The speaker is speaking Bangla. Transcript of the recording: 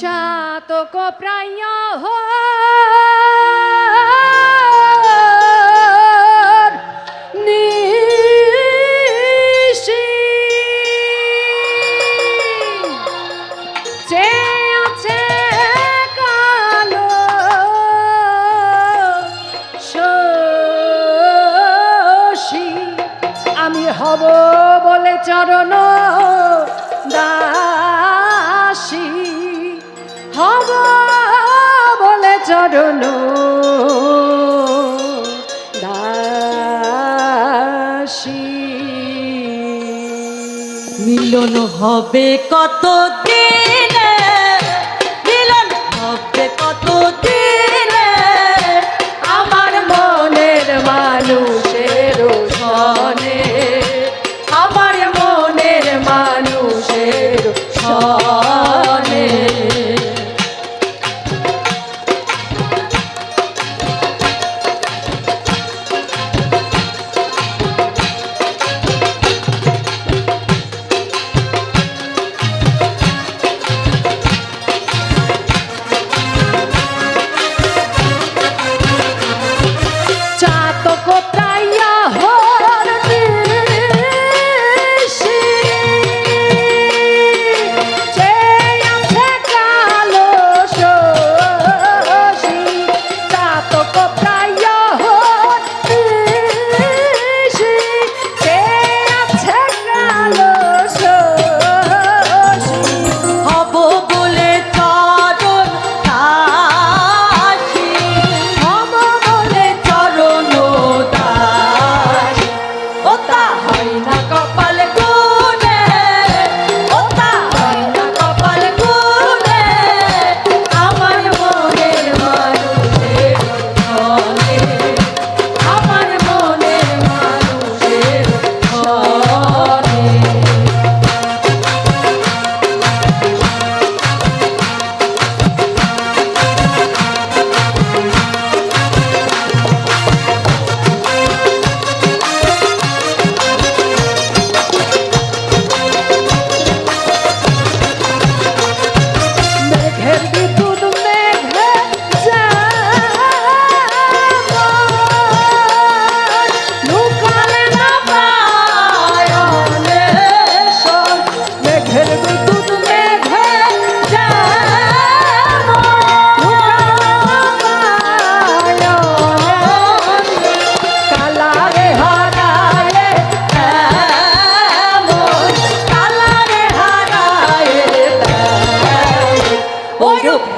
চাতক প্রায় মিলন হবে কত Oh. মিলন হবে কত আমার মনের মানুষের আমার মনের মানুষের কত Go.